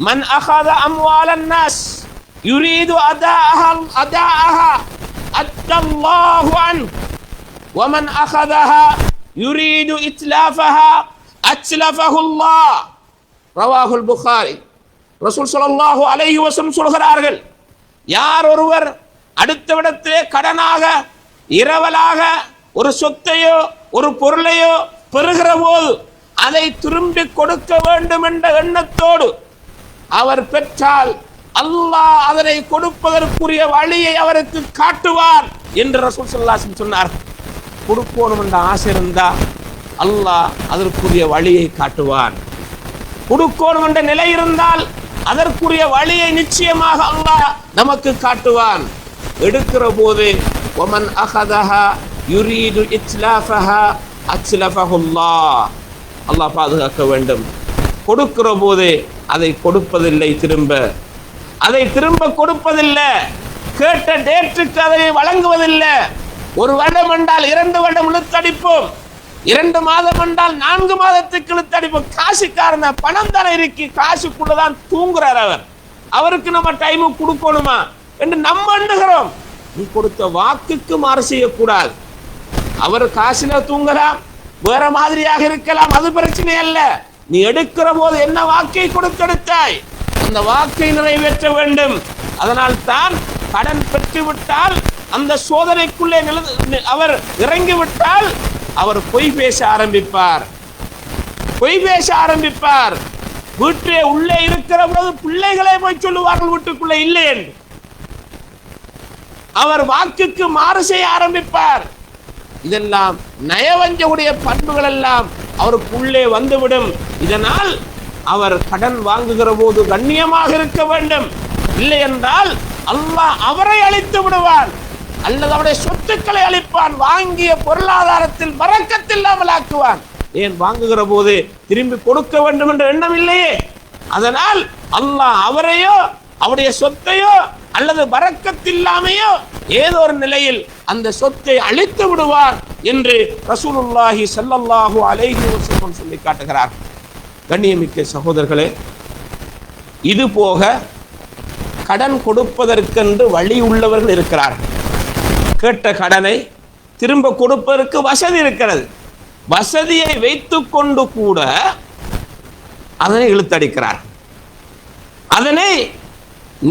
மன் அகத அம்வாலன் நாஸ் யுரீது அதாஅஹா அதாஅஹா அத்தல்லாஹு an ومن أخذها يريد إتلافها أتلفه الله رواه البخاري ரசூல் ஸல்லல்லாஹு அலைஹி வஸல்லம் சொல்கிறார்கள் யார் ஒருவர் அடுத்த விடத்திலே கடனாக இரவலாக ஒரு சொத்தையோ ஒரு பொருளையோ பெறுகிற போது அதை திரும்பி கொடுக்க வேண்டும் என்ற எண்ணத்தோடு அவர் பெற்றால் அல்லாஹ் அதனை கொடுப்பதற்குரிய வழியை அவருக்கு காட்டுவார் என்று ரசூல் ஸல்லல்லாஹு சொன்னார். கொடுக்கணும் என்ற ஆசை இருந்தா அல்லாஹ் அதற்குரிய வழியை காட்டுவான். கொடுக்கணும் என்ற நிலை இருந்தால் அதற்குரிய வழியை நிச்சயமாக அல்லாஹ் நமக்கு காட்டுவான். எடுக்கிற போது ஒமன் அகதஹா யுரீது இஸ்லாஃபஹா அச்லஃபஹுல்லாஹ் அல்லாஹ் பாதுகாக்க வேண்டும். கொடுக்கிற போது அதை கொடுப்பதில்லை திரும்ப. அதை திரும்ப கொடுப்பதில்லை. கேட்ட டேட்டுக்கு அதை வழங்குவதில்லை. ஒரு வருடம் என்றால் இரண்டு வருடம் இழுத்தடிப்போம். இரண்டு மாதம் என்றால் நான்கு மாதத்துக்கு இழுத்தடிப்போம். காசுக்காரன் பணம் தானே இருக்கு காசுக்குள்ளதான் தூங்குறார் அவர். அவருக்கு நம்ம டைமு கொடுக்கணுமா? என்று நம்ம எண்ணுகிறோம். நீ கொடுத்த வாக்குக்கு மாறு செய்யக்கூடாது. அவர் காசுல தூங்கலாம் வேற மாதிரியாக இருக்கலாம். அது பிரச்சனை அல்ல. நீ எடுக்கிற போது என்ன வாக்கை கொடுத்தெடுத்தாய் அந்த வாக்கை நிறைவேற்ற வேண்டும். அதனால் தான் கடன் பெற்றுவிட்டால் அந்த சோதனைக்குள்ளே நில- அவர் இறங்கி விட்டால் அவர் பொய் பேச ஆரம்பிப்பார். பொய் பேச ஆரம்பிப்பார். வீட்டிலே உள்ளே இருக்கிற போது பிள்ளைகளே போய் சொல்லுவார்கள் வீட்டுக்குள்ளே இல்லை என்று அவர் வாக்குக்கு மாறு செய்ய ஆரம்பிப்பார். இதெல்லாம் நயவஞ்சகுடைய பண்புகள் எல்லாம் அவருக்குள்ளே வந்துவிடும். இதனால் அவர் கடன் வாங்குகிற போது கண்ணியமாக இருக்க வேண்டும். இல்லை என்றால் அல்லாஹ் அவரை அழித்து விடுவான். அல்லது அவருடைய சொத்துக்களை அழிப்பான். வாங்கிய பொருளாதாரத்தில் வரக்கத்தில்லாமல் ஆக்குவான். ஏன் வாங்குகிற போது திரும்பி கொடுக்க வேண்டும் என்ற எண்ணம் இல்லையே? அதனால் அல்லாஹ் அவரையோ அவருடைய சொத்தையோ அல்லது வரக்கத்தில்லாமையோ ஏதோ ஒரு நிலையில் அந்த சொத்தை அழித்து விடுவார் என்று ரசூலுல்லாஹி சல்லல்லாஹு அலைஹி வஸல்லம் சொல்லி காட்டுகிறார். கண்ணியமிக்க சகோதரர்களே இது போக கடன் கொடுப்பதற்கென்று வழி உள்ளவர்கள் இருக்கிறார்கள் கேட்ட கடனை திரும்ப கொடுப்பதற்கு வசதி இருக்கிறது. வசதியை வைத்துக்கொண்டு கூட அதனை இழுத்தடிக்கிறார். அதனை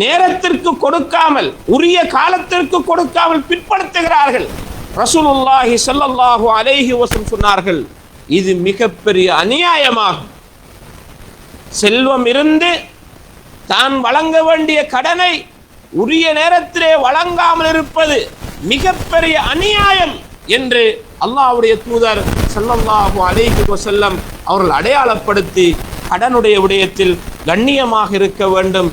நேரத்திற்கு கொடுக்காமல் உரிய காலத்திற்கு கொடுக்காமல் பிற்படுத்துகிறார்கள். ரசூலுல்லாஹி ஸல்லல்லாஹு அலேஹி வசம் சொன்னார்கள் இது மிகப்பெரிய அநியாயமாகும். செல்வம் இருந்து தான் வழங்க வேண்டிய கடனை உரிய நேரத்திலே வழங்காமல் இருப்பது மிகப்பெரிய அநியாயம் என்று அல்லாஹ்வுடைய தூதர் ஸல்லல்லாஹு அலைஹி செல்லம் அவர்கள் அடையாளப்படுத்தி கடனுடைய விடயத்தில் கண்ணியமாக இருக்க வேண்டும்.